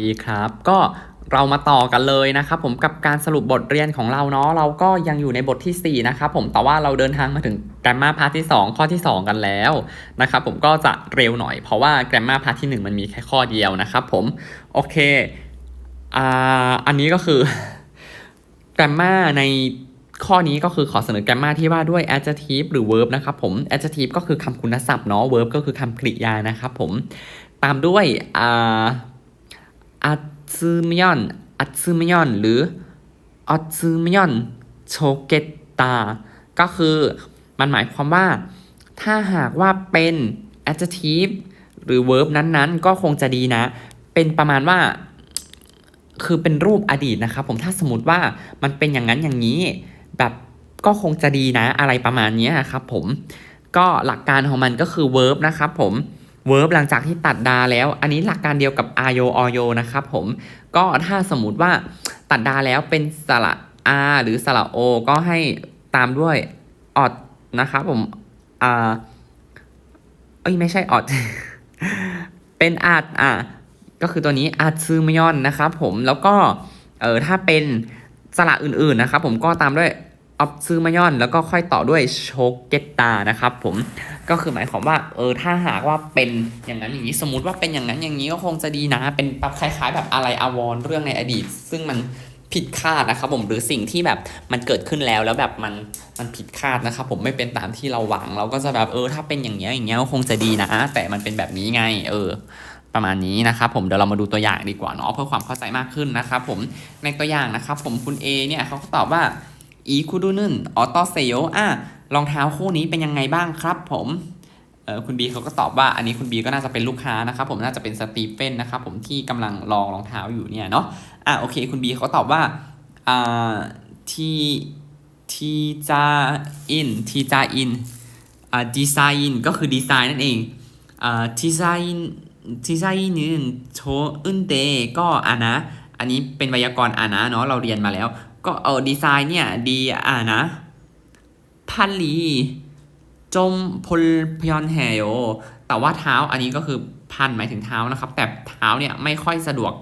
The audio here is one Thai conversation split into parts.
ดีครับก็เรามาต่อกันเลยนะครับผมกับการสรุปบทเรียนของเราเนาะเราก็ยังอยู่ในบทที่ 4 นะครับผมแต่ว่าเราเดินทางมาถึง Grammar Part ที่ 2 ข้อที่ 2 กันแล้วนะครับผมก็จะเร็วหน่อยเพราะว่า Grammar Part ที่ 1 มันมีแค่ข้อเดียวนะครับผมโอเคอ่าอันนี้ก็คือ Grammar ในข้อนี้ก็คือขอเสนอ Grammar ที่ว่าด้วย adjective หรือ verb นะครับผม adjective ก็คือคำคุณศัพท์เนาะ verb ก็คือคำกริยานะครับผมตามด้วยอ่า อัตซึมยอนอัตซึมยอนหรืออัตซึมยอนโชเกตตาก็คือมันหมายความว่า ถ้าหากว่าเป็น adjective หรือ verb นั้นๆ ก็คงจะดีนะ เป็นประมาณว่า คือเป็นรูปอดีตนะครับผมถ้าสมมติว่ามันเป็นอย่างนั้นอย่างนี้ แบบก็คงจะดีนะอะไรประมาณนี้ครับผมก็หลักการของมันก็คือ verb นะครับผม verb หลังจากที่ตัดดาแล้ว อันนี้หลักการเดียวกับ r o o yo นะครับผม ก็ถ้าสมมติว่าตัดดาแล้วเป็นสระ r หรือสระ o ก็ให้ตามด้วย odd นะครับผมอ่าเอ้ยไม่ใช่ odd เป็นอาดอะก็คือตัวนี้อาดซึมยอนนะครับผมแล้วก็เออถ้าเป็นสระอื่นๆนะครับผมก็ตามด้วย ออฟซึมายอนแล้วก็ค่อยต่อด้วยโชเกตตานะครับผมก็คือหมายความว่าเออถ้าหากว่าเป็นอย่างนั้นอย่างนี้สมมติว่าเป็นอย่างนั้นอย่างนี้ก็คงจะดีนะ เป็นแบบคล้าย ๆ แบบอะไรอาวรเรื่องในอดีต ซึ่งมันผิดคาดนะครับผมหรือสิ่งที่แบบมันเกิดขึ้นแล้วแล้วแบบมันมันผิดคาดนะครับผมไม่เป็นตามที่เราหวัง เราก็จะแบบเออถ้าเป็นอย่างเงี้ยอย่างเงี้ยก็คงจะดีนะ แต่มันเป็นแบบนี้ไง เออ ประมาณนี้นะครับผมเดี๋ยวเรามาดูตัวอย่างดีกว่าเนาะเพื่อความเข้าใจมากขึ้นนะครับผมในตัวอย่างนะครับผมคุณ A เนี่ยเขาก็ตอบว่า อีคูดูนึนออโตเซโยอะรองเท้าคู่นี้เป็นยังไงบ้างครับผมเออคุณบีเขาก็ตอบว่าอันนี้คุณบีก็น่าจะเป็นลูกค้านะครับผมน่าจะเป็นสตีเฟนนะครับผมที่กำลังลองรองเท้าอยู่เนี่ยเนาะอะโอเคคุณบีเขาตอบว่าอ่าทีทีจาอินทีจาอินอ่าดีไซน์ก็คือดีไซน์นั่นเองอ่าดีไซน์ดีไซน์นึนโชอึนเดก็อะนะ อันนี้เป็นไวยากรณ์อะนะเนาะเราเรียนมาแล้ว ก็เออดีไซน์เนี่ย ดีอะนะพันลีจมพลพยอนแฮโยแต่ว่าเท้าอันนี้ก็คือพันหมายถึงเท้านะครับ แต่เท้าเนี่ยไม่ค่อยสะดวก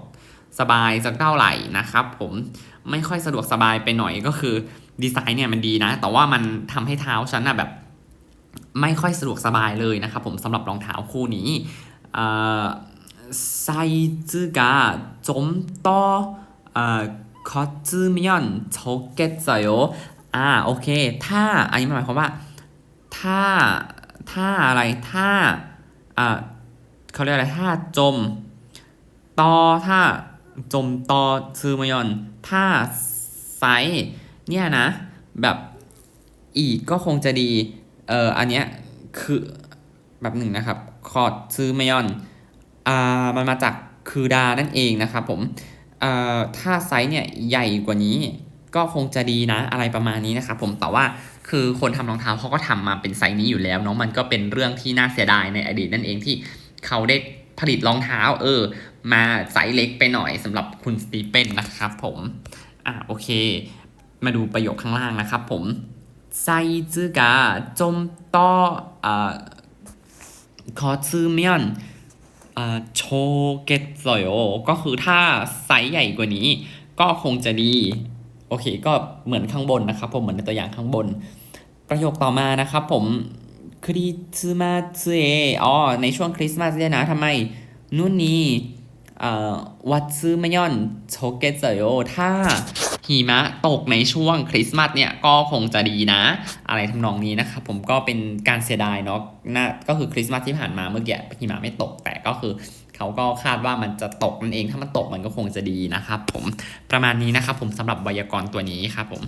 สบายสักเท่าไหร่นะครับ ผมไม่ค่อยสะดวกสบายไปหน่อยก็คือดีไซน์เนี่ยมันดีนะ แต่ว่ามันทำให้เท้าฉันอะแบบ ไม่ค่อยสะดวกสบายเลยนะครับ ผมสำหรับรองเท้าคู่นี้ไซส์กาจมต่อ คอจืมยอนโชเกตโยอ่าโอเค ถ้าอันนี้หมายความว่า ถ้า ถ้าอะไร ถ้า อ่าเขาเรียกอะไร ถ้าจม ตอ ถ้า จม ตอซือมยอน ถ้าไซส์เนี่ยนะ แบบอีกก็คงจะดี เอ่อ อันเนี้ย คือแบบหนึ่งนะครับ คอร์ดซือมยอน อ่า มันมาจากคือดานั่นเองนะครับผม ถ้าไซส์เนี่ยใหญ่กว่านี้ ก็คงจะดีนะอะไรประมาณนี้นะครับผมแต่ว่าคือคนทำรองเท้าเขาก็ทำมาเป็นไซส์นี้อยู่แล้วเนาะมันก็เป็นเรื่องที่น่าเสียดายในอดีตนั่นเองที่เขาได้ผลิตรองเท้า เออ มาไซส์เล็กไปหน่อยสำหรับคุณสตีเฟนนะครับผมอะโอเค มาดูประโยคข้างล่างนะครับผมไซซ์กาจมต่ออ่าขอซือเมียนอ่า โชเกตโซโยก็คือถ้าไซส์ใหญ่กว่านี้ ก็คงจะดี โอเค ก็เหมือนข้างบนนะครับ ผมเหมือนในตัวอย่างข้างบน ประโยคต่อมานะครับผมคริสต์มาสเออ๋อในช่วงคริสต์มาสเนี่ยนะทำไมนู่นนี่อ่อวัตซึมยอนโชเกตโยถ้า หิมะตกในช่วงคริสต์มาสเนี่ยก็คงจะดีนะ อะไรทำนองนี้นะครับผมก็เป็นการเสียดายเนาะน่าก็คือคริสต์มาสที่ผ่านมาเมื่อกี้หิมะไม่ตกแต่ก็คือเขาก็คาดว่ามันจะตกนั่นเองถ้ามันตกมันก็คงจะดีนะครับผมประมาณนี้นะครับผมสำหรับไวยากรณ์ตัวนี้ครับผม